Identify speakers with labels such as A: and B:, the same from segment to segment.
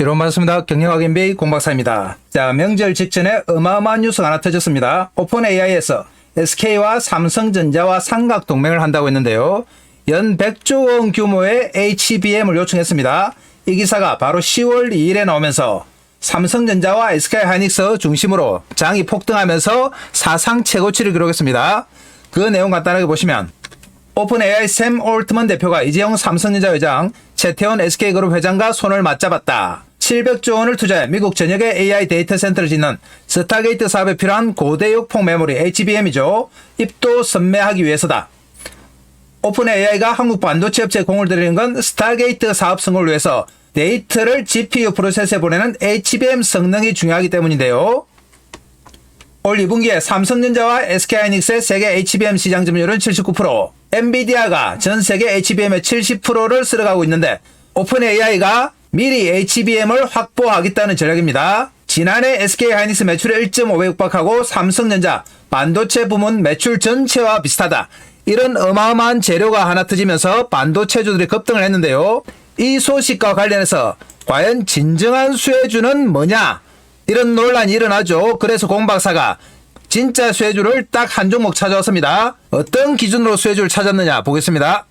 A: 여러분 반갑습니다. 경영학 MBA 공박사입니다. 자, 명절 직전에 어마어마한 뉴스가 하나 터졌습니다. 오픈 AI에서 SK와 삼성전자와 삼각 동맹을 한다고 했는데요. 연 100조 원 규모의 HBM을 요청했습니다. 이 기사가 바로 10월 2일에 나오면서 삼성전자와 SK 하이닉스 중심으로 장이 폭등하면서 사상 최고치를 기록했습니다. 그 내용 간단하게 보시면 오픈 AI 샘 올트먼 대표가 이재용 삼성전자 회장, 최태원 SK그룹 회장과 손을 맞잡았다. 700조 원을 투자해 미국 전역에 AI 데이터 센터를 짓는 스타게이트 사업에 필요한 고대 역 폭 메모리 HBM이죠. 입도 선매하기 위해서다. 오픈 AI가 한국 반도체 업체에 공을 들이는 건 스타게이트 사업 성공을 위해서 데이터를 GPU 프로세스에 보내는 HBM 성능이 중요하기 때문인데요. 올 2분기에 삼성전자와 SK하이닉스의 세계 HBM 시장 점유율은 79%, 엔비디아가 전 세계 HBM의 70%를 쓸어가고 있는데 오픈 AI가 미리 HBM을 확보하겠다는 전략입니다. 지난해 SK하이닉스 매출의 1.5배 육박하고 삼성전자 반도체 부문 매출 전체와 비슷하다. 이런 어마어마한 재료가 하나 터지면서 반도체주들이 급등을 했는데요. 이 소식과 관련해서 과연 진정한 수혜주는 뭐냐? 이런 논란이 일어나죠. 그래서 공박사가 진짜 수혜주를 딱 한 종목 찾아왔습니다. 어떤 기준으로 수혜주를 찾았느냐 보겠습니다.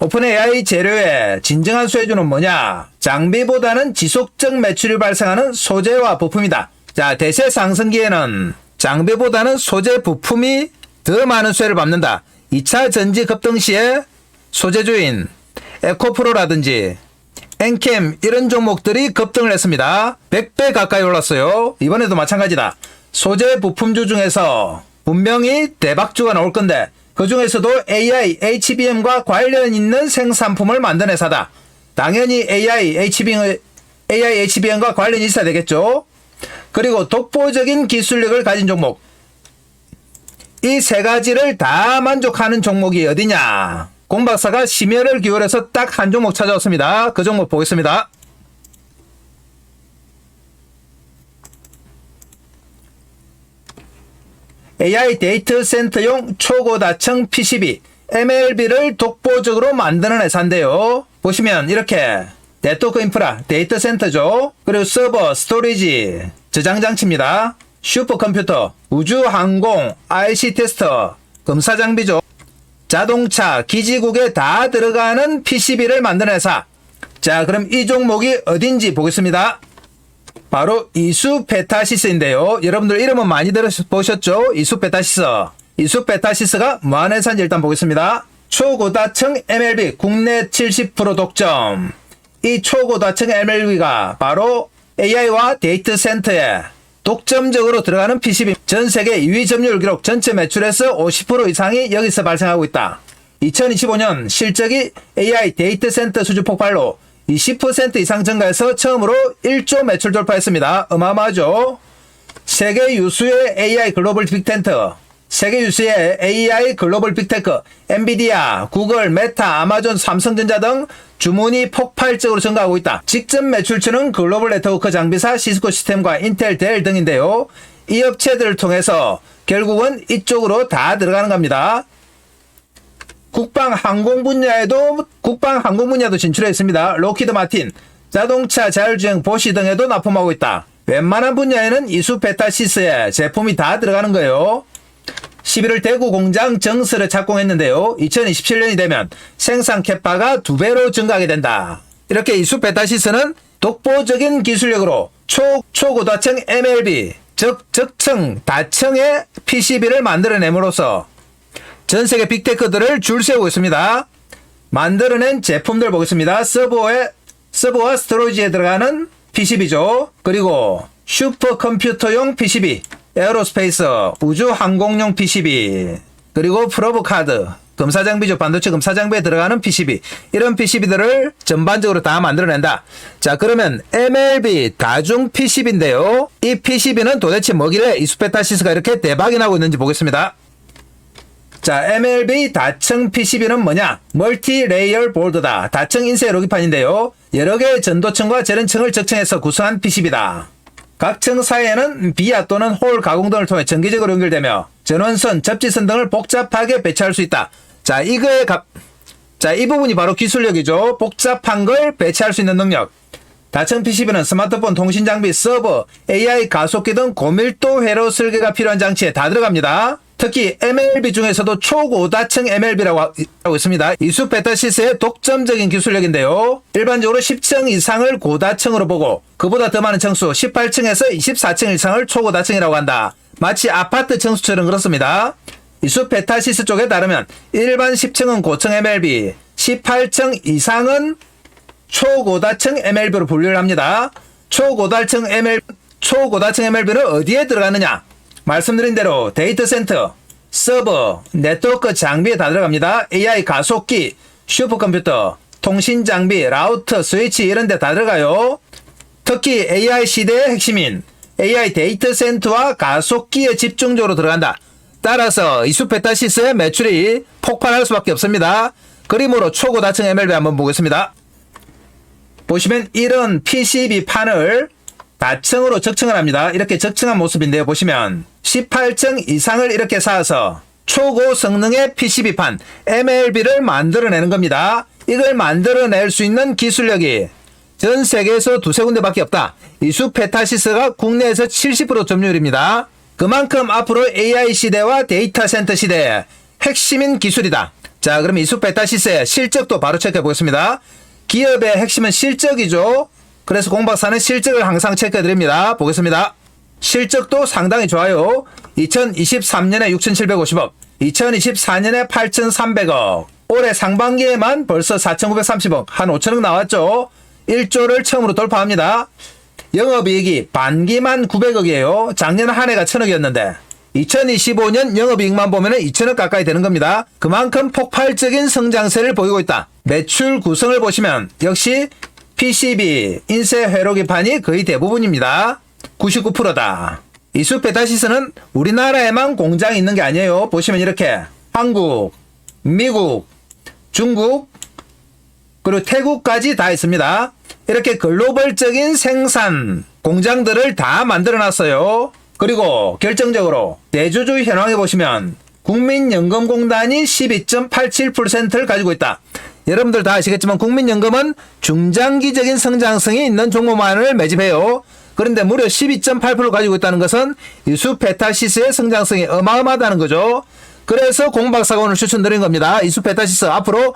A: 오픈 AI 재료의 진정한 수혜주는 뭐냐? 장비보다는 지속적 매출이 발생하는 소재와 부품이다. 자, 대세 상승기에는 장비보다는 소재 부품이 더 많은 수혜를 받는다. 2차 전지 급등 시에 소재주인 에코프로라든지 엔캠 이런 종목들이 급등을 했습니다. 100배 가까이 올랐어요. 이번에도 마찬가지다. 소재 부품주 중에서 분명히 대박주가 나올 건데 그 중에서도 AI, HBM과 관련 있는 생산품을 만든 회사다. 당연히 AI, HBM, AI, HBM과 관련이 있어야 되겠죠. 그리고 독보적인 기술력을 가진 종목. 이 세 가지를 다 만족하는 종목이 어디냐? 공박사가 심혈을 기울여서 딱 한 종목 찾아왔습니다. 그 종목 보겠습니다. AI 데이터 센터용 초고다층 PCB, MLB를 독보적으로 만드는 회사인데요. 보시면 이렇게 네트워크 인프라, 데이터 센터죠. 그리고 서버, 스토리지, 저장 장치입니다. 슈퍼컴퓨터, 우주 항공, IC 테스터, 검사 장비죠. 자동차, 기지국에 다 들어가는 PCB를 만드는 회사. 자, 그럼 이 종목이 어딘지 보겠습니다. 바로 이수페타시스인데요. 여러분들 이름은 많이 들어보셨죠? 이수페타시스. 이수페타시스가 뭐하는 회사인지 일단 보겠습니다. 초고다층 MLB 국내 70% 독점. 이 초고다층 MLB가 바로 AI와 데이터 센터에 독점적으로 들어가는 PCB 전 세계 2위 점유율 기록 전체 매출에서 50% 이상이 여기서 발생하고 있다. 2025년 실적이 AI 데이터 센터 수주 폭발로 20% 이상 증가해서 처음으로 1조 매출 돌파했습니다. 어마어마하죠. 세계 유수의 AI 글로벌 빅텐트, 세계 유수의 AI 글로벌 빅테크, 엔비디아, 구글, 메타, 아마존, 삼성전자 등 주문이 폭발적으로 증가하고 있다. 직접 매출처는 글로벌 네트워크 장비사 시스코 시스템과 인텔, 델 등인데요. 이 업체들을 통해서 결국은 이쪽으로 다 들어가는 겁니다. 국방 항공 분야에도 국방 항공 분야도 진출했습니다. 로키드 마틴, 자동차 자율주행 보시 등에도 납품하고 있다. 웬만한 분야에는 이수 베타시스의 제품이 다 들어가는 거예요. 11월 대구 공장 정설을 착공했는데요. 2027년이 되면 생산 캐파가 두 배로 증가하게 된다. 이렇게 이수 베타시스는 독보적인 기술력으로 초, 초고다층 MLB, 즉, 적층, 다층의 PCB를 만들어냄으로써 전 세계 빅테크들을 줄 세우고 있습니다. 만들어낸 제품들 보겠습니다. 서버에, 서버와 스토리지에 들어가는 PCB죠. 그리고 슈퍼컴퓨터용 PCB, 에어로스페이스, 우주 항공용 PCB, 그리고 프로브 카드, 검사 장비죠. 반도체 검사 장비에 들어가는 PCB. 이런 PCB들을 전반적으로 다 만들어낸다. 자, 그러면 MLB 다중 PCB인데요. 이 PCB는 도대체 뭐길래 이스페타시스가 이렇게 대박이 나고 있는지 보겠습니다. 자, MLB 다층 PCB는 뭐냐? 멀티 레이어 보드다. 다층 인쇄 로기판인데요. 여러 개의 전도층과 제련층을 적층해서 구성한 PCB다. 각 층 사이에는 비아 또는 홀 가공 등을 통해 정기적으로 연결되며 전원선, 접지선 등을 복잡하게 배치할 수 있다. 자, 이거의 값, 자, 이 부분이 바로 기술력이죠. 복잡한 걸 배치할 수 있는 능력. 다층 PCB는 스마트폰 통신 장비, 서버, AI 가속기 등 고밀도 회로 설계가 필요한 장치에 다 들어갑니다. 특히 MLB 중에서도 초고다층 MLB라고 하고 있습니다. 이수 베타시스의 독점적인 기술력인데요. 일반적으로 10층 이상을 고다층으로 보고 그보다 더 많은 층수 18층에서 24층 이상을 초고다층이라고 한다. 마치 아파트 층수처럼 그렇습니다. 이수 베타시스 쪽에 따르면 일반 10층은 고층 MLB, 18층 이상은 초고다층 MLB로 분류를 합니다. 초고다층 ML 초고다층 MLB는 어디에 들어가느냐? 말씀드린 대로 데이터 센터, 서버, 네트워크 장비에 다 들어갑니다. AI 가속기, 슈퍼컴퓨터, 통신 장비, 라우터, 스위치 이런 데 다 들어가요. 특히 AI 시대의 핵심인 AI 데이터 센터와 가속기에 집중적으로 들어간다. 따라서 이수페타시스의 매출이 폭발할 수밖에 없습니다. 그림으로 초고다층 MLB 한번 보겠습니다. 보시면 이런 PCB 판을 다층으로 적층을 합니다. 이렇게 적층한 모습인데요. 보시면 18층 이상을 이렇게 쌓아서 초고 성능의 PCB판 MLB를 만들어내는 겁니다. 이걸 만들어낼 수 있는 기술력이 전 세계에서 두세 군데밖에 없다. 이수 페타시스가 국내에서 70% 점유율입니다. 그만큼 앞으로 AI 시대와 데이터 센터 시대의 핵심인 기술이다. 자, 그럼 이수 페타시스의 실적도 바로 체크해 보겠습니다. 기업의 핵심은 실적이죠. 그래서 공박사는 실적을 항상 체크해 드립니다. 보겠습니다. 실적도 상당히 좋아요. 2023년에 6,750억, 2024년에 8,300억, 올해 상반기에만 벌써 4,930억, 한 5천억 나왔죠. 1조를 처음으로 돌파합니다. 영업이익이 반기만 900억이에요. 작년 한 해가 1000억이었는데 2025년 영업이익만 보면 2천억 가까이 되는 겁니다. 그만큼 폭발적인 성장세를 보이고 있다. 매출 구성을 보시면 역시 PCB, 인쇄 회로기판이 거의 대부분입니다. 99%다. 이수 페타시스는 우리나라에만 공장이 있는 게 아니에요. 보시면 이렇게 한국, 미국, 중국, 그리고 태국까지 다 있습니다. 이렇게 글로벌적인 생산 공장들을 다 만들어 놨어요. 그리고 결정적으로 대주주 현황에 보시면 국민연금공단이 12.87%를 가지고 있다. 여러분들 다 아시겠지만 국민연금은 중장기적인 성장성이 있는 종목만을 매집해요. 그런데 무려 12.8%를 가지고 있다는 것은 이수 페타시스의 성장성이 어마어마하다는 거죠. 그래서 공박사가 오늘 추천드린 겁니다. 이수 페타시스 앞으로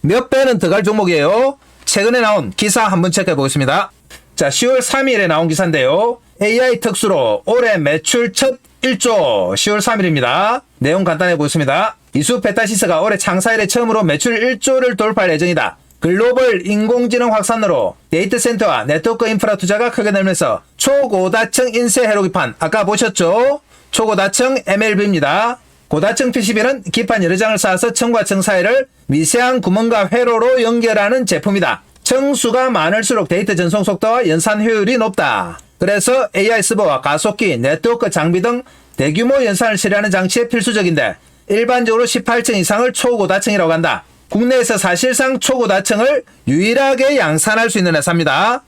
A: 몇 배는 더 갈 종목이에요. 최근에 나온 기사 한번 체크해 보겠습니다. 자, 10월 3일에 나온 기사인데요. AI 특수로 올해 매출 첫 1조 10월 3일입니다. 내용 간단해 보겠습니다. 이수 페타시스가 올해 창사 이래 처음으로 매출 1조를 돌파할 예정이다. 글로벌 인공지능 확산으로 데이터 센터와 네트워크 인프라 투자가 크게 늘면서 초고다층 인쇄 회로기판 아까 보셨죠? 초고다층 MLB입니다. 고다층 PCB는 기판 여러 장을 쌓아서 층과 층 사이를 미세한 구멍과 회로로 연결하는 제품이다. 층수가 많을수록 데이터 전송 속도와 연산 효율이 높다. 그래서 AI 서버와 가속기, 네트워크 장비 등 대규모 연산을 처리하는 장치에 필수적인데 일반적으로 18층 이상을 초고다층이라고 한다. 국내에서 사실상 초고다층을 유일하게 양산할 수 있는 회사입니다.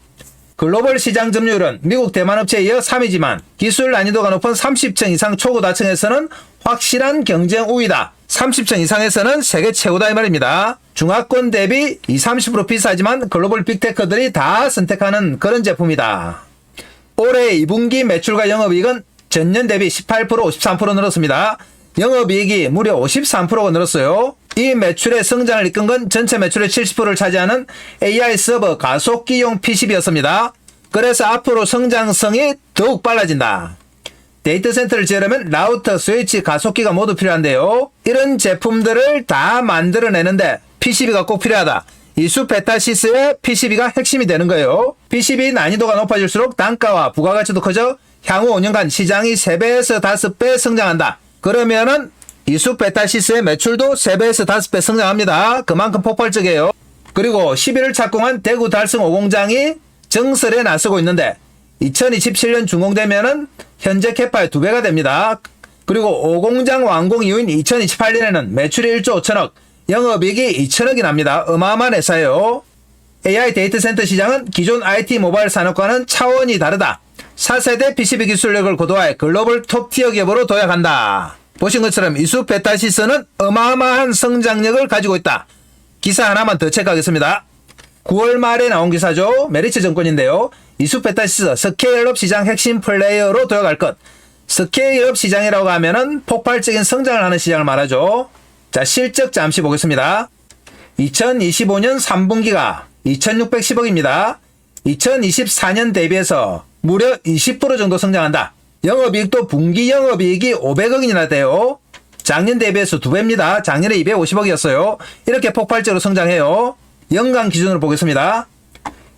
A: 글로벌 시장 점유율은 미국 대만 업체에 이어 3위지만 기술 난이도가 높은 30층 이상 초고다층에서는 확실한 경쟁 우위다. 30층 이상에서는 세계 최고다 이 말입니다. 중화권 대비 20, 30% 비싸지만 글로벌 빅테크들이 다 선택하는 그런 제품이다. 올해 2분기 매출과 영업이익은 전년 대비 18%, 53% 늘었습니다. 영업이익이 무려 53%가 늘었어요. 이 매출의 성장을 이끈 건 전체 매출의 70%를 차지하는 AI 서버 가속기용 PCB였습니다. 그래서 앞으로 성장성이 더욱 빨라진다. 데이터 센터를 지으려면 라우터, 스위치, 가속기가 모두 필요한데요. 이런 제품들을 다 만들어내는데 PCB가 꼭 필요하다. 이수 베타시스의 PCB가 핵심이 되는 거예요. PCB 난이도가 높아질수록 단가와 부가가치도 커져 향후 5년간 시장이 3배에서 5배 성장한다. 그러면은 이수 베타시스의 매출도 3배에서 5배 성장합니다. 그만큼 폭발적이에요. 그리고 11을 착공한 대구 달성 5공장이 정설에 나서고 있는데 2027년 준공되면은 현재 캐파의 2배가 됩니다. 그리고 5공장 완공 이후인 2028년에는 매출이 1조 5천억, 영업이익이 2천억이 납니다. 어마어마한 회사예요. AI 데이터 센터 시장은 기존 IT 모바일 산업과는 차원이 다르다. 4세대 PCB 기술력을 고도화해 글로벌 톱티어 기업으로 도약한다. 보신 것처럼 이수 베타시스는 어마어마한 성장력을 가지고 있다. 기사 하나만 더 체크하겠습니다. 9월 말에 나온 기사죠. 메리츠 정권인데요. 이수페타시스 스케일업 시장 핵심 플레이어로 되어갈 것. 스케일업 시장이라고 하면은 폭발적인 성장을 하는 시장을 말하죠. 자, 실적 잠시 보겠습니다. 2025년 3분기가 2610억입니다. 2024년 대비해서 무려 20% 정도 성장한다. 영업이익도 분기 영업이익이 500억이나 돼요. 작년 대비해서 두 배입니다. 작년에 250억이었어요. 이렇게 폭발적으로 성장해요. 연간 기준으로 보겠습니다.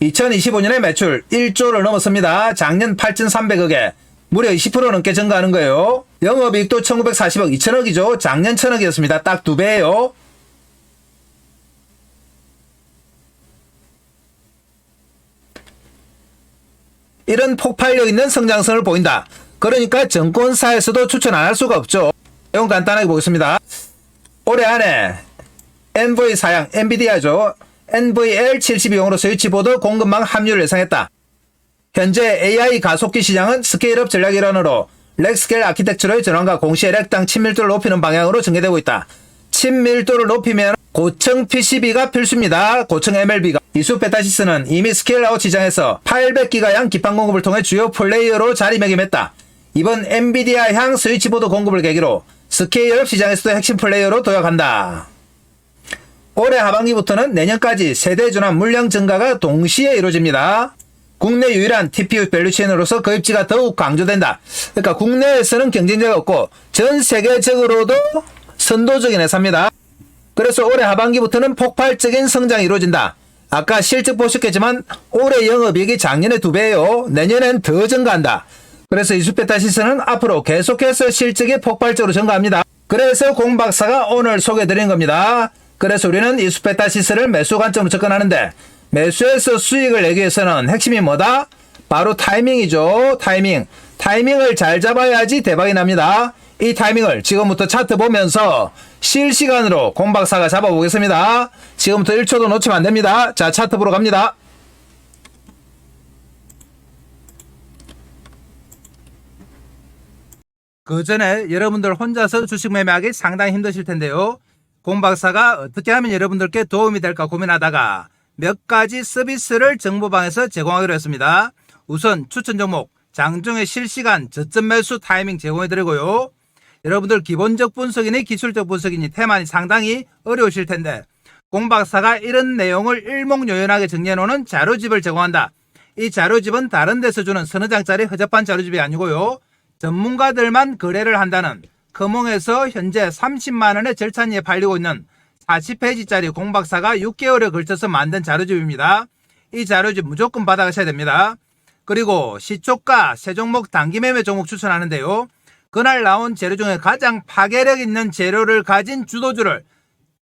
A: 2025년에 매출 1조를 넘었습니다. 작년 8,300억에 무려 20% 넘게 증가하는 거예요. 영업이익도 1,940억, 2,000억이죠. 작년 1,000억이었습니다. 딱 두 배예요. 이런 폭발력 있는 성장성을 보인다. 그러니까 정권사에서도 추천 안 할 수가 없죠. 이건 간단하게 보겠습니다. 올해 안에 NV 사양, 엔비디아죠. NVL72용으로 스위치보드 공급망 합류를 예상했다. 현재 AI 가속기 시장은 스케일업 전략 일환으로 렉스케일 아키텍처로의 전환과 동시에 렉당 친밀도를 높이는 방향으로 전개되고 있다. 친밀도를 높이면 고층 PCB가 필수입니다. 고층 MLB가. 이수 베타시스는 이미 스케일아웃 시장에서 800기가 양 기판 공급을 통해 주요 플레이어로 자리매김했다. 이번 엔비디아 향 스위치보드 공급을 계기로 스케일업 시장에서도 핵심 플레이어로 도약한다. 올해 하반기부터는 내년까지 세대 전환 물량 증가가 동시에 이루어집니다. 국내 유일한 TPU 밸류체인으로서 그 입지가 더욱 강조된다. 그러니까 국내에서는 경쟁자가 없고 전 세계적으로도 선도적인 회사입니다. 그래서 올해 하반기부터는 폭발적인 성장이 이루어진다. 아까 실적 보셨겠지만 올해 영업이익이 작년에 두 배예요. 내년엔 더 증가한다. 그래서 이수페타 시스는 앞으로 계속해서 실적이 폭발적으로 증가합니다. 그래서 공 박사가 오늘 소개해드린 겁니다. 그래서 우리는 이수페타 시스를 매수 관점으로 접근하는데 매수해서 수익을 내기 위해서는 핵심이 뭐다? 바로 타이밍이죠. 타이밍. 타이밍을 잘 잡아야지 대박이 납니다. 이 타이밍을 지금부터 차트 보면서 실시간으로 공박사가 잡아보겠습니다. 지금부터 1초도 놓치면 안 됩니다. 자, 차트 보러 갑니다. 그 전에 여러분들 혼자서 주식 매매하기 상당히 힘드실 텐데요. 공박사가 어떻게 하면 여러분들께 도움이 될까 고민하다가 몇 가지 서비스를 정보방에서 제공하기로 했습니다. 우선 추천 종목, 장중의 실시간 저점 매수 타이밍 제공해드리고요. 여러분들 기본적 분석이니 기술적 분석이니 테마니 상당히 어려우실 텐데 공박사가 이런 내용을 일목요연하게 정리해놓는 자료집을 제공한다. 이 자료집은 다른 데서 주는 서너 장짜리 허접한 자료집이 아니고요. 전문가들만 거래를 한다는 금홍에서 현재 30만원의 절찬리에 팔리고 있는 40페이지짜리 공박사가 6개월에 걸쳐서 만든 자료집입니다. 이 자료집 무조건 받아가셔야 됩니다. 그리고 시초가 세 종목 단기 매매 종목 추천하는데요. 그날 나온 재료 중에 가장 파괴력 있는 재료를 가진 주도주를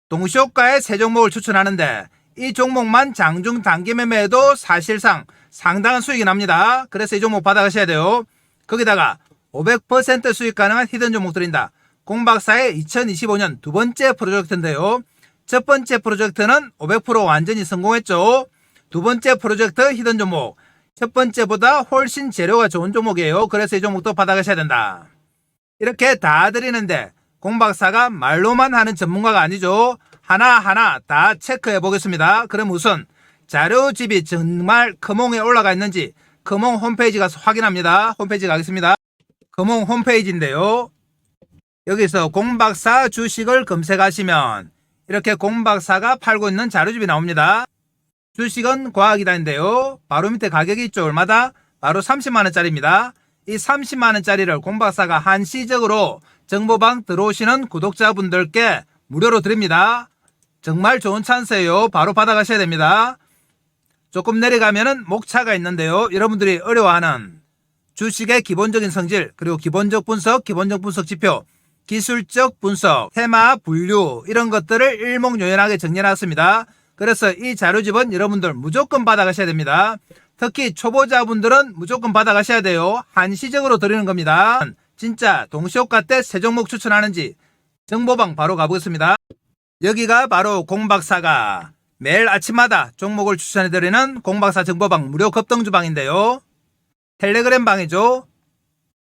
A: 동시효과의 세 종목을 추천하는데 이 종목만 장중 단기 매매에도 사실상 상당한 수익이 납니다. 그래서 이 종목 받아가셔야 돼요. 거기다가 500% 수익 가능한 히든 종목 드린다. 공박사의 2025년 두 번째 프로젝트인데요. 첫 번째 프로젝트는 500% 완전히 성공했죠. 두 번째 프로젝트 히든 종목. 첫 번째보다 훨씬 재료가 좋은 종목이에요. 그래서 이 종목도 받아가셔야 된다. 이렇게 다 드리는데 공박사가 말로만 하는 전문가가 아니죠. 하나하나 다 체크해 보겠습니다. 그럼 우선 자료집이 정말 금홍에 올라가 있는지 금홍 홈페이지 가서 확인합니다. 홈페이지 가겠습니다. 금홍 홈페이지인데요. 여기서 공박사 주식을 검색하시면 이렇게 공박사가 팔고 있는 자료집이 나옵니다. 주식은 과학이다인데요. 바로 밑에 가격이 있죠. 얼마다? 바로 30만원짜리입니다. 이 30만원짜리를 공박사가 한시적으로 정보방 들어오시는 구독자분들께 무료로 드립니다. 정말 좋은 찬스예요. 바로 받아가셔야 됩니다. 조금 내려가면은 목차가 있는데요. 여러분들이 어려워하는 주식의 기본적인 성질, 그리고 기본적 분석, 기본적 분석 지표, 기술적 분석, 테마, 분류 이런 것들을 일목요연하게 정리해놨습니다. 그래서 이 자료집은 여러분들 무조건 받아가셔야 됩니다. 특히 초보자분들은 무조건 받아가셔야 돼요. 한시적으로 드리는 겁니다. 진짜 동시효과 때 세 종목 추천하는지 정보방 바로 가보겠습니다. 여기가 바로 공박사가 매일 아침마다 종목을 추천해드리는 공박사 정보방 무료 급등주방인데요. 텔레그램 방이죠.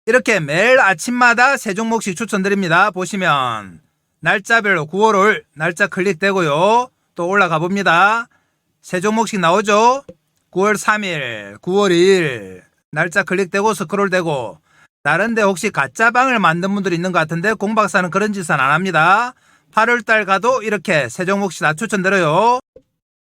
A: 이렇게 매일 아침마다 세 종목씩 추천드립니다. 보시면 날짜별로 9월 올 날짜 클릭되고요. 또 올라가 봅니다. 세 종목씩 나오죠. 9월 3일, 9월 2일 날짜 클릭되고 스크롤되고 다른데 혹시 가짜 방을 만든 분들이 있는 것 같은데 공박사는 그런 짓은 안 합니다. 8월달 가도 이렇게 세 종목씩 다 추천드려요.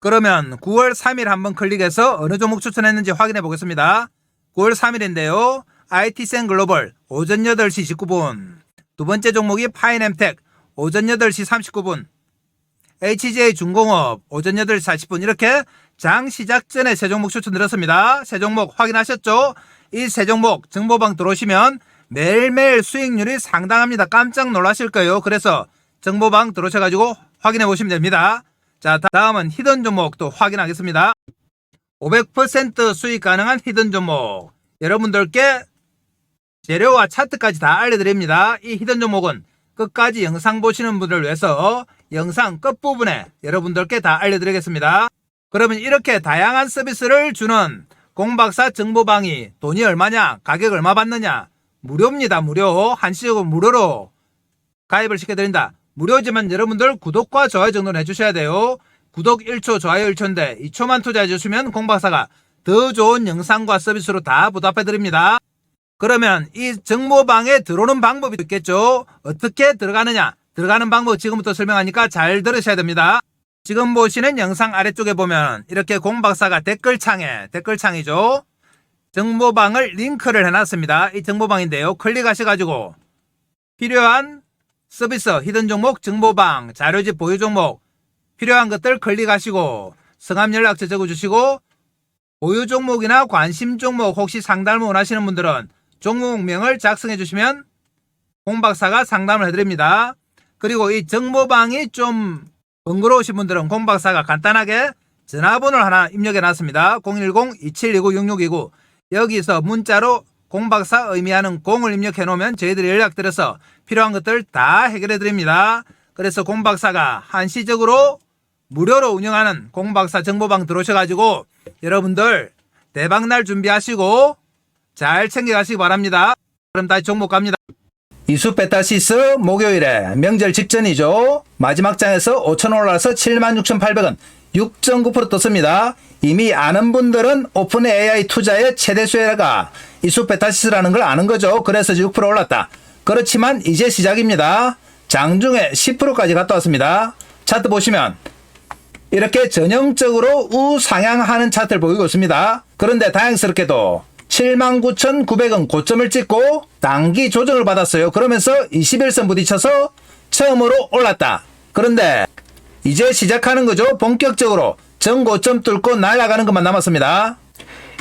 A: 그러면 9월 3일 한번 클릭해서 어느 종목 추천했는지 확인해 보겠습니다. 9월 3일인데요. IT센 글로벌 오전 8시 19분. 두 번째 종목이 파이nem텍 오전 8시 39분. HJ 중공업 오전 8시 40분 이렇게 장 시작 전에 세 종목 추천드렸습니다. 세 종목 확인하셨죠? 이 세 종목 정보방 들어오시면 매일매일 수익률이 상당합니다. 깜짝 놀라실 거예요. 그래서 정보방 들어오셔가지고 확인해 보시면 됩니다. 자, 다음은 히든 종목 또 확인하겠습니다. 500% 수익 가능한 히든 종목. 여러분들께 재료와 차트까지 다 알려드립니다. 이 히든 종목은 끝까지 영상 보시는 분들을 위해서 영상 끝부분에 여러분들께 다 알려드리겠습니다. 그러면 이렇게 다양한 서비스를 주는 공박사 정보방이 돈이 얼마냐, 가격 얼마 받느냐, 무료입니다. 무료. 한시적으로 무료로 가입을 시켜드린다. 무료지만 여러분들 구독과 좋아요 정도는 해주셔야 돼요. 구독 1초, 좋아요 1초인데 2초만 투자해 주시면 공박사가 더 좋은 영상과 서비스로 다 보답해드립니다. 그러면 이 정보방에 들어오는 방법이 있겠죠? 어떻게 들어가느냐? 들어가는 방법 지금부터 설명하니까 잘 들으셔야 됩니다. 지금 보시는 영상 아래쪽에 보면 이렇게 공박사가 댓글창에, 댓글창이죠? 정보방을 링크를 해놨습니다. 이 정보방인데요. 클릭하셔가지고 필요한 서비스, 히든 종목, 정보방, 자료집 보유 종목, 필요한 것들 클릭하시고 성함 연락처 적어주시고 보유 종목이나 관심 종목 혹시 상담을 원하시는 분들은 종목명을 작성해 주시면 공박사가 상담을 해드립니다. 그리고 이 정보방이 좀 번거로우신 분들은 공박사가 간단하게 전화번호를 하나 입력해 놨습니다. 010-2729-6629 여기서 문자로 공박사 의미하는 공을 입력해 놓으면 저희들이 연락드려서 필요한 것들 다 해결해 드립니다. 그래서 공박사가 한시적으로 무료로 운영하는 공박사 정보방 들어오셔가지고 여러분들 대박날 준비하시고 잘 챙겨가시기 바랍니다. 그럼 다시 종목 갑니다. 이수 베타시스 목요일에 명절 직전이죠. 마지막 장에서 5천 올라서 76,800원 6.9% 떴습니다. 이미 아는 분들은 오픈 AI 투자의 최대 수혜가 이수 베타시스라는 걸 아는 거죠. 그래서 6% 올랐다. 그렇지만 이제 시작입니다. 장중에 10%까지 갔다 왔습니다. 차트 보시면 이렇게 전형적으로 우상향하는 차트를 보이고 있습니다. 그런데 다행스럽게도 79,900원 고점을 찍고 단기 조정을 받았어요. 그러면서 21선 부딪혀서 처음으로 올랐다. 그런데 이제 시작하는 거죠. 본격적으로 전고점 뚫고 날아가는 것만 남았습니다.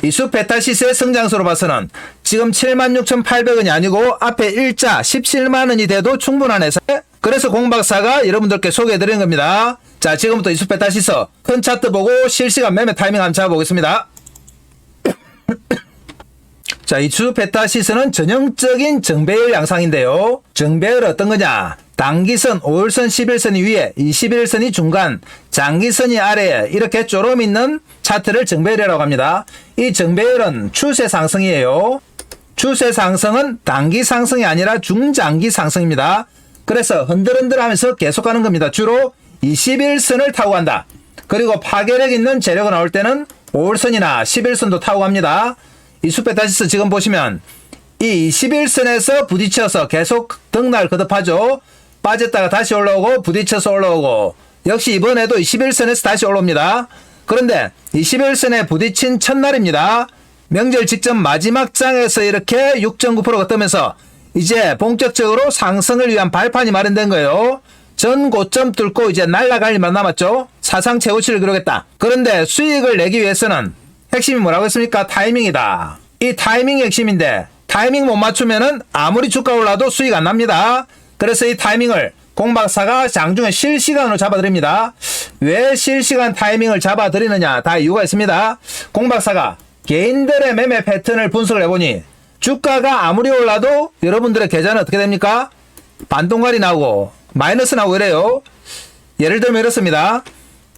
A: 이수 베타시스의 성장세로 봐서는 지금 76,800원이 아니고 앞에 일자 17만원이 돼도 충분한 회사. 그래서 공박사가 여러분들께 소개해드리는 겁니다. 자, 지금부터 이수 베타시스 큰 차트 보고 실시간 매매 타이밍 한번 잡아보겠습니다. 자, 이수 베타시스는 전형적인 정배열 양상인데요. 정배열 어떤 거냐? 단기선 5일선 11선이 위에 21선이 중간 장기선이 아래에 이렇게 쪼름 있는 차트를 정배열이라고 합니다. 이 정배열은 추세 상승이에요. 추세 상승은 단기 상승이 아니라 중장기 상승입니다. 그래서 흔들흔들 하면서 계속 가는 겁니다. 주로 21선을 타고 간다. 그리고 파괴력 있는 재료가 나올 때는 5일선이나 11선도 타고 갑니다. 이 수페타시스 지금 보시면 이 21선에서 부딪혀서 계속 등날 거듭하죠. 빠졌다가 다시 올라오고 부딪혀서 올라오고 역시 이번에도 21선에서 다시 올라옵니다. 그런데 21선에 부딪힌 첫날입니다. 명절 직전 마지막 장에서 이렇게 6.9%가 뜨면서 이제 본격적으로 상승을 위한 발판이 마련된 거예요. 전 고점 뚫고 이제 날아갈 일만 남았죠. 사상 최고치를 기록했다. 그런데 수익을 내기 위해서는 핵심이 뭐라고 했습니까? 타이밍이다. 이 타이밍이 핵심인데 타이밍 못 맞추면은 아무리 주가 올라도 수익 안 납니다. 그래서 이 타이밍을 공박사가 장중에 실시간으로 잡아드립니다. 왜 실시간 타이밍을 잡아드리느냐? 다 이유가 있습니다. 공박사가 개인들의 매매 패턴을 분석을 해보니 주가가 아무리 올라도 여러분들의 계좌는 어떻게 됩니까? 반동갈이 나오고 마이너스 나오고 이래요. 예를 들면 이렇습니다.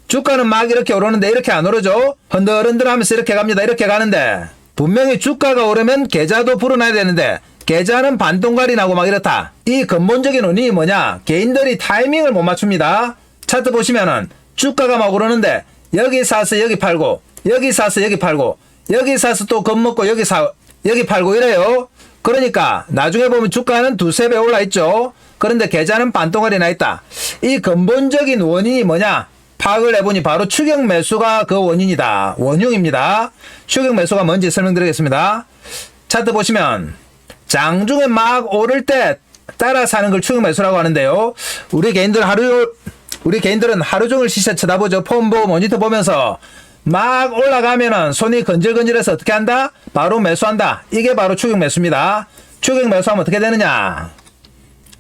A: 주가는 막 이렇게 오르는데 이렇게 안 오르죠? 흔들흔들 하면서 이렇게 갑니다. 이렇게 가는데 분명히 주가가 오르면 계좌도 불어나야 되는데 계좌는 반동갈이 나고 막 이렇다. 이 근본적인 원인이 뭐냐? 개인들이 타이밍을 못 맞춥니다. 차트 보시면은 주가가 막 오르는데 여기 사서 여기 팔고 여기 사서 여기 팔고 여기 사서 또 겁먹고 여기 사 여기 팔고 이래요. 그러니까 나중에 보면 주가는 두세 배 올라 있죠. 그런데 계좌는 반동아리 나 있다. 이 근본적인 원인이 뭐냐? 파악을 해보니 바로 추격 매수가 그 원인이다. 원흉입니다. 추격 매수가 뭔지 설명드리겠습니다. 차트 보시면 장중에 막 오를 때 따라 사는 걸 추격 매수라고 하는데요. 우리 개인들 하루 우리 개인들은 하루 종일 시세 쳐다보죠. 폰 보고 모니터 보면서 막 올라가면은 손이 건질건질해서 어떻게 한다? 바로 매수한다. 이게 바로 추격 매수입니다. 추격 매수하면 어떻게 되느냐?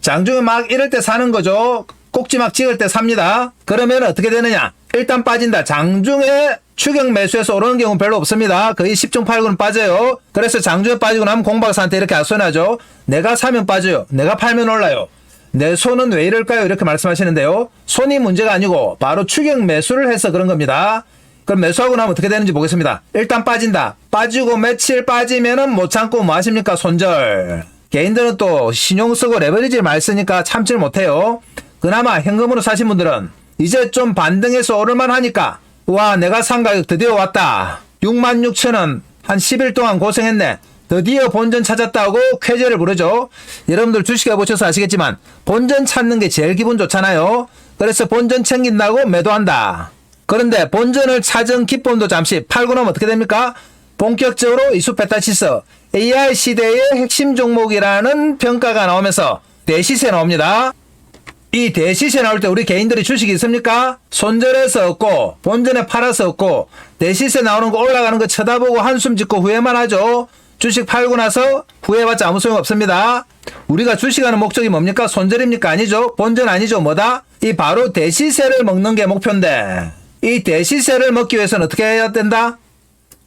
A: 장중에 막 이럴 때 사는 거죠. 꼭지 막 찍을 때 삽니다. 그러면 어떻게 되느냐? 일단 빠진다. 장중에 추격 매수해서 오르는 경우는 별로 없습니다. 거의 10중 8구는 빠져요. 그래서 장중에 빠지고 나면 공박사한테 이렇게 악순하죠. 내가 사면 빠져요. 내가 팔면 올라요. 내 손은 왜 이럴까요? 이렇게 말씀하시는데요. 손이 문제가 아니고 바로 추격 매수를 해서 그런 겁니다. 그럼 매수하고 나면 어떻게 되는지 보겠습니다. 일단 빠진다. 빠지고 며칠 빠지면은 못 참고 뭐 하십니까? 손절. 개인들은 또 신용 쓰고 레버리지를 많이 쓰니까 참지를 못해요. 그나마 현금으로 사신 분들은 이제 좀 반등해서 오를만 하니까 와 내가 산 가격 드디어 왔다. 6만 6천 원한 10일 동안 고생했네. 드디어 본전 찾았다고 쾌재를 부르죠. 여러분들 주식 해보셔서 아시겠지만 본전 찾는 게 제일 기분 좋잖아요. 그래서 본전 챙긴다고 매도한다. 그런데 본전을 찾은 기쁨도 잠시 팔고 나면 어떻게 됩니까? 본격적으로 이수페타시스 AI 시대의 핵심 종목이라는 평가가 나오면서 대시세 나옵니다. 이 대시세 나올 때 우리 개인들이 주식이 있습니까? 손절해서 얻고 본전에 팔아서 얻고 대시세 나오는 거 올라가는 거 쳐다보고 한숨 짓고 후회만 하죠. 주식 팔고 나서 후회해봤자 아무 소용 없습니다. 우리가 주식하는 목적이 뭡니까? 손절입니까? 아니죠. 본전 아니죠. 뭐다? 이 바로 대시세를 먹는 게 목표인데 이 대시세를 먹기 위해서는 어떻게 해야 된다?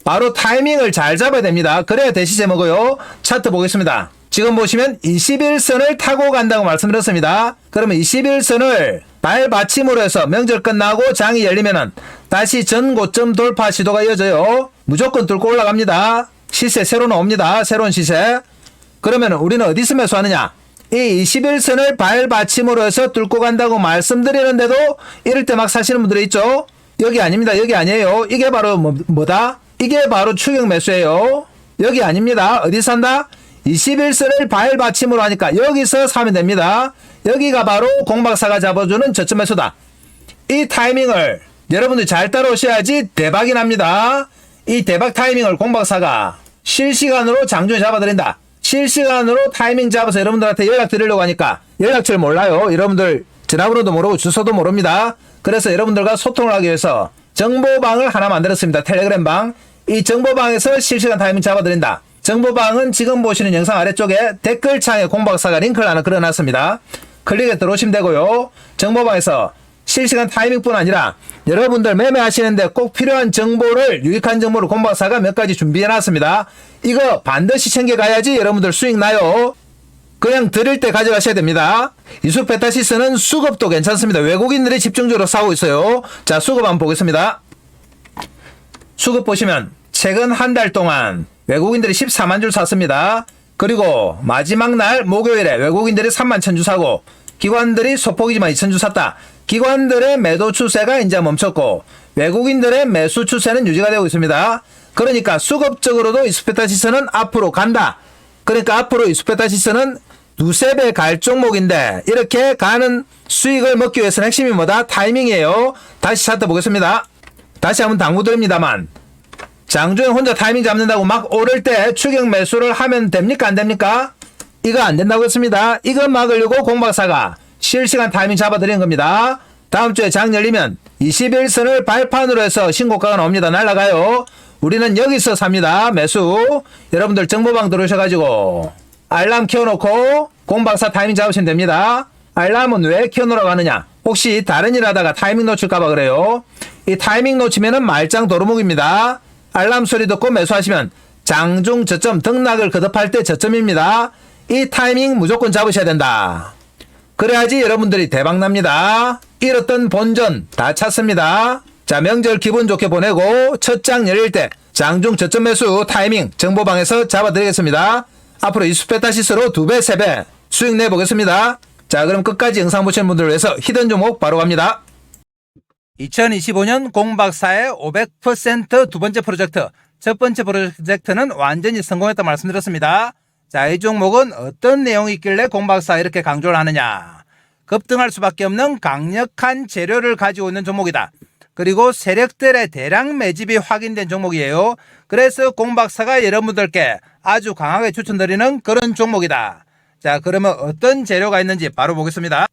A: 바로 타이밍을 잘 잡아야 됩니다. 그래야 대시세 먹어요. 차트 보겠습니다. 지금 보시면 21선을 타고 간다고 말씀드렸습니다. 그러면 21선을 발받침으로 해서 명절 끝나고 장이 열리면은 다시 전 고점 돌파 시도가 이어져요. 무조건 뚫고 올라갑니다. 시세 새로 나옵니다. 새로운 시세. 그러면 우리는 어디서 매수하느냐? 이 21선을 발받침으로 해서 뚫고 간다고 말씀드리는데도 이럴 때 막 사시는 분들이 있죠. 여기 아닙니다. 여기 아니에요. 이게 바로 뭐, 뭐다? 이게 바로 추격 매수예요. 여기 아닙니다. 어디 산다? 21선을 발 받침으로 하니까 여기서 사면 됩니다. 여기가 바로 공박사가 잡아주는 저점 매수다. 이 타이밍을 여러분들 잘 따라오셔야지 대박이 납니다. 이 대박 타이밍을 공박사가 실시간으로 장중에 잡아드린다. 실시간으로 타이밍 잡아서 여러분들한테 연락 드리려고 하니까 연락처를 몰라요. 여러분들 전화번호도 모르고 주소도 모릅니다. 그래서 여러분들과 소통을 하기 위해서 정보방을 하나 만들었습니다. 텔레그램 방. 이 정보방에서 실시간 타이밍 잡아드린다. 정보방은 지금 보시는 영상 아래쪽에 댓글창에 공박사가 링크를 하나 그려놨습니다. 클릭해 들어오시면 되고요. 정보방에서 실시간 타이밍뿐 아니라 여러분들 매매하시는데 꼭 필요한 정보를 유익한 정보를 공박사가 몇 가지 준비해 놨습니다. 이거 반드시 챙겨가야지 여러분들 수익 나요. 그냥 드릴 때 가져가셔야 됩니다. 이수 페타시스는 수급도 괜찮습니다. 외국인들이 집중적으로 사고 있어요. 자, 수급 한번 보겠습니다. 수급 보시면 최근 한 달 동안 외국인들이 14만 줄 샀습니다. 그리고 마지막 날 목요일에 외국인들이 3만 천 주 사고 기관들이 소폭이지만 2천 주 샀다. 기관들의 매도 추세가 이제 멈췄고 외국인들의 매수 추세는 유지가 되고 있습니다. 그러니까 수급적으로도 이스페타 시스는 앞으로 간다. 그러니까 앞으로 이스페타 시스는 두세 배 갈 종목인데 이렇게 가는 수익을 먹기 위해서는 핵심이 뭐다? 타이밍이에요. 다시 차트 보겠습니다. 다시 한번 당부드립니다만 장중에 혼자 타이밍 잡는다고 막 오를 때 추격 매수를 하면 됩니까? 안 됩니까? 이거 안 된다고 했습니다. 이거 막으려고 공박사가 실시간 타이밍 잡아드리는 겁니다. 다음 주에 장 열리면 21선을 발판으로 해서 신고가가 나옵니다. 날라가요. 우리는 여기서 삽니다. 매수. 여러분들 정보방 들어오셔가지고 알람 켜놓고 공박사 타이밍 잡으시면 됩니다. 알람은 왜 켜놓으라고 하느냐? 혹시 다른 일 하다가 타이밍 놓칠까봐 그래요. 이 타이밍 놓치면은 말짱 도루묵입니다. 알람 소리 듣고 매수하시면 장중 저점 등락을 거듭할 때 저점입니다. 이 타이밍 무조건 잡으셔야 된다. 그래야지 여러분들이 대박 납니다. 잃었던 본전 다 찾습니다. 자, 명절 기분 좋게 보내고 첫 장 열릴 때 장중 저점 매수 타이밍 정보방에서 잡아드리겠습니다. 앞으로 이수페타시스로 두 배, 세배 수익 내보겠습니다. 자, 그럼 끝까지 영상 보시는 분들을 위해서 히든 종목 바로 갑니다. 2025년 공박사의 500%두 번째 프로젝트. 첫 번째 프로젝트는 완전히 성공했다 말씀드렸습니다. 자, 이 종목은 어떤 내용이 있길래 공박사 이렇게 강조를 하느냐. 급등할 수밖에 없는 강력한 재료를 가지고 있는 종목이다. 그리고 세력들의 대량 매집이 확인된 종목이에요. 그래서 공박사가 여러분들께 아주 강하게 추천드리는 그런 종목이다. 자, 그러면 어떤 재료가 있는지 바로 보겠습니다.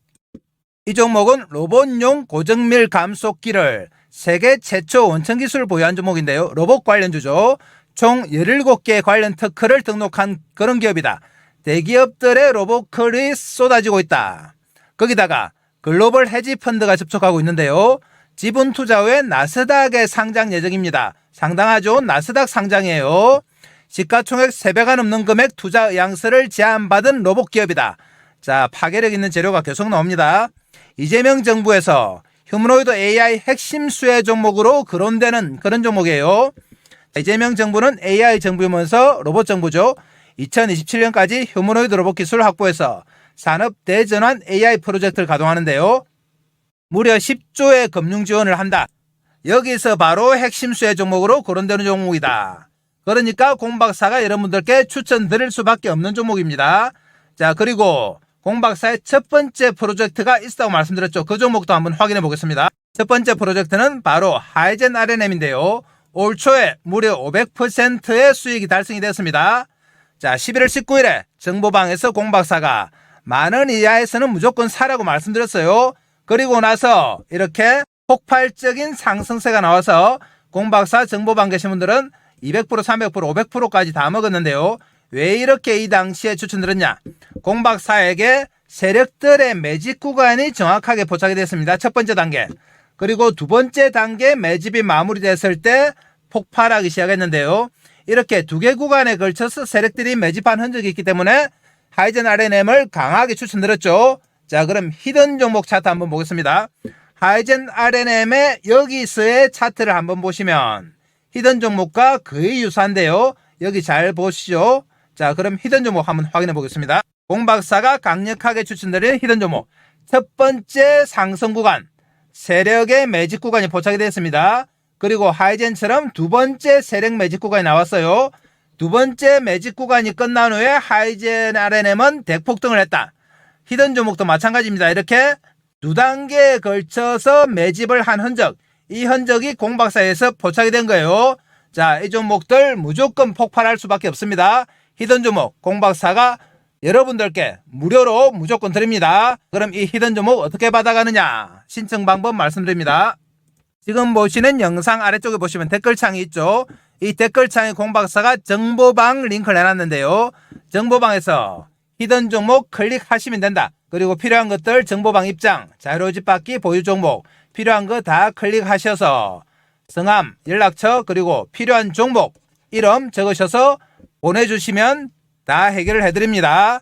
A: 이 종목은 로봇용 고정밀 감속기를 세계 최초 원천 기술을 보유한 종목인데요. 로봇 관련주죠. 총 17개 관련 특허를 등록한 그런 기업이다. 대기업들의 로봇클이 쏟아지고 있다. 거기다가 글로벌 헤지 펀드가 접촉하고 있는데요. 지분 투자 후에 나스닥에 상장 예정입니다. 상당하죠? 나스닥 상장이에요. 시가총액 3배가 넘는 금액 투자 의향서를 제안받은 로봇 기업이다. 자, 파괴력 있는 재료가 계속 나옵니다. 이재명 정부에서 휴머노이드 AI 핵심 수혜 종목으로 거론되는 그런 종목이에요. 이재명 정부는 AI 정부이면서 로봇 정부죠. 2027년까지 휴머노이드 로봇 기술을 확보해서 산업 대전환 AI 프로젝트를 가동하는데요. 무려 10조의 금융 지원을 한다. 여기서 바로 핵심 수혜 종목으로 거론되는 종목이다. 그러니까 공박사가 여러분들께 추천드릴 수밖에 없는 종목입니다. 자, 그리고 공박사의 첫 번째 프로젝트가 있다고 말씀드렸죠. 그 종목도 한번 확인해 보겠습니다. 첫 번째 프로젝트는 바로 하이젠 RNM인데요. 올 초에 무려 500%의 수익이 달성이 됐습니다. 자, 11월 19일에 정보방에서 공 박사가 만 원 이하에서는 무조건 사라고 말씀드렸어요. 그리고 나서 이렇게 폭발적인 상승세가 나와서 공 박사 정보방 계신 분들은 200%, 300%, 500%까지 다 먹었는데요. 왜 이렇게 이 당시에 추천드렸냐? 공박사에게 세력들의 매집 구간이 정확하게 포착이 됐습니다. 첫 번째 단계. 그리고 두 번째 단계 매집이 마무리됐을 때 폭발하기 시작했는데요. 이렇게 두 개 구간에 걸쳐서 세력들이 매집한 흔적이 있기 때문에 하이젠 RNM을 강하게 추천드렸죠. 자, 그럼 히든 종목 차트 한번 보겠습니다. 하이젠 RNM의 여기서의 차트를 한번 보시면 히든 종목과 거의 유사한데요. 여기 잘 보시죠. 자, 그럼 히든 종목 한번 확인해 보겠습니다. 공박사가 강력하게 추천드린 히든 종목. 첫 번째 상승 구간, 세력의 매직 구간이 포착이 됐습니다. 그리고 하이젠처럼 두 번째 세력 매직 구간이 나왔어요. 두 번째 매직 구간이 끝난 후에 하이젠 RNM은 대폭등을 했다. 히든 종목도 마찬가지입니다. 이렇게 두 단계에 걸쳐서 매집을 한 흔적, 이 흔적이 공박사에서 포착이 된 거예요. 자, 이 종목들 무조건 폭발할 수밖에 없습니다. 히든 종목, 공박사가 여러분들께 무료로 무조건 드립니다. 그럼 이 히든 종목 어떻게 받아가느냐? 신청 방법 말씀드립니다. 지금 보시는 영상 아래쪽에 보시면 댓글창이 있죠. 이 댓글창에 공박사가 정보방 링크를 해놨는데요. 정보방에서 히든 종목 클릭하시면 된다. 그리고 필요한 것들 정보방 입장, 자료집 받기 보유 종목 필요한 거 다 클릭하셔서 성함, 연락처 그리고 필요한 종목 이름 적으셔서 보내주시면 다 해결을 해드립니다.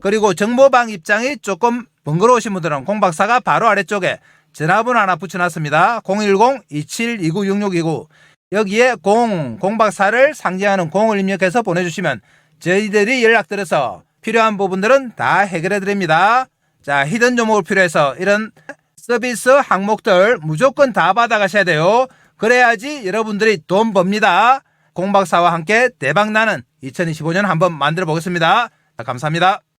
A: 그리고 정보방 입장이 조금 번거로우신 분들은 공박사가 바로 아래쪽에 전화번호 하나 붙여놨습니다. 010-2729-6629 여기에 공, 공박사를 상징하는 공을 입력해서 보내주시면 저희들이 연락드려서 필요한 부분들은 다 해결해 드립니다. 자, 히든 종목을 필요해서 이런 서비스 항목들 무조건 다 받아가셔야 돼요. 그래야지 여러분들이 돈 법니다. 공박사와 함께 대박나는 2025년 한번 만들어 보겠습니다. 감사합니다.